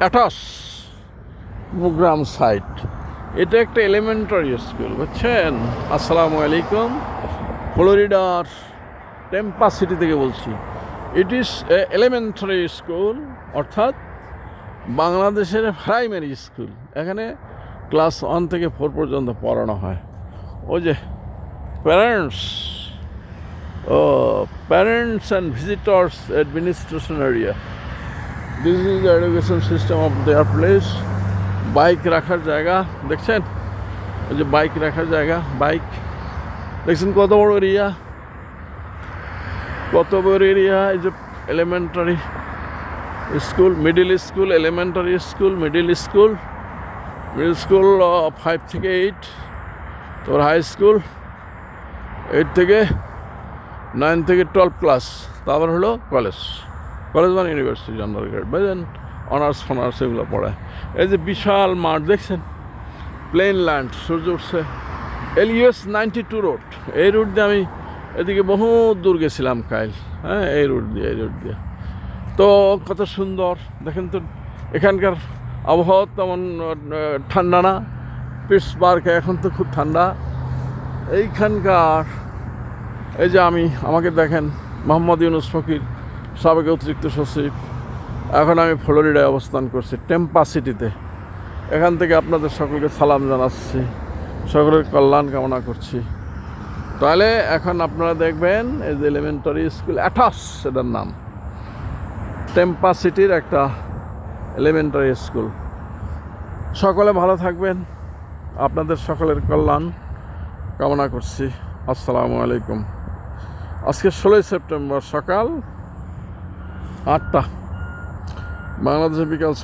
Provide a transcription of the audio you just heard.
অ্যাটাস programme site. এটা একটা elementary school বুঝছেন? আসসালামু আলাইকুম। ফ্লোরিডার টেম্পা সিটি থেকে বলছি। ইট ইজ এলিমেন্টারি স্কুল অর্থাৎ বাংলাদেশের প্রাইমারি স্কুল এখানে ক্লাস ওয়ান থেকে ফোর পর্যন্ত পড়ানো হয়। ওই যে parents O parents and visitors administration area this is the education system of their place bike রাখার জায়গা, দেখছেন? ওই যে বাইক রাখার জায়গা বাইক দেখছেন কত বড় এরিয়া কত বড় এরিয়া এই যে elementary school middle school elementary school middle school middle school five থেকে এইট তোর হাই স্কুল এইট থেকে নাইন থেকে টুয়েলভ ক্লাস, তারপর হলো কলেজ। কলেজ মানে ইউনিভার্সিটি আন্ডার গ্রেড বুঝলেন? অনার্স, ফনার্স এগুলো পড়ায়। এই যে বিশাল মাঠ, দেখছেন? প্লেন ল্যান্ড, সূর্য উঠছে। এল ইউএস নাইনটি টু রোড। এই রুট দিয়ে আমি এদিকে বহু দূর গেছিলাম কাইল হ্যাঁ এই রুট দিয়ে, এই রুট দিয়ে। তো কত সুন্দর। দেখেন তো, এখানকার আবহাওয়া তেমন ঠান্ডা না। পিটসবার্গে এখন তো খুব ঠান্ডা। এইখানকার এই যে আমি, আমাকে দেখেন, মোহাম্মদ ইউনুস ফকির, সাবেক অতিরিক্ত সচিব। এখন আমি ফ্লোরিডায় অবস্থান করছি, টেম্পা সিটিতে। এখান থেকে আপনাদের সকলকে সালাম জানাচ্ছি, সকলের কল্যাণ কামনা করছি। তাহলে এখন আপনারা দেখবেন, এই যে এলিমেন্টারি স্কুল অ্যাটাস এটার নাম। টেম্পা সিটির একটা এলিমেন্টারি স্কুল সকলে ভালো থাকবেন, আপনাদের সকলের কল্যাণ কামনা করছি। আসসালামু আলাইকুম। আজকে ষোলোই সেপ্টেম্বর সকাল আটটা। বাংলাদেশে বিকাল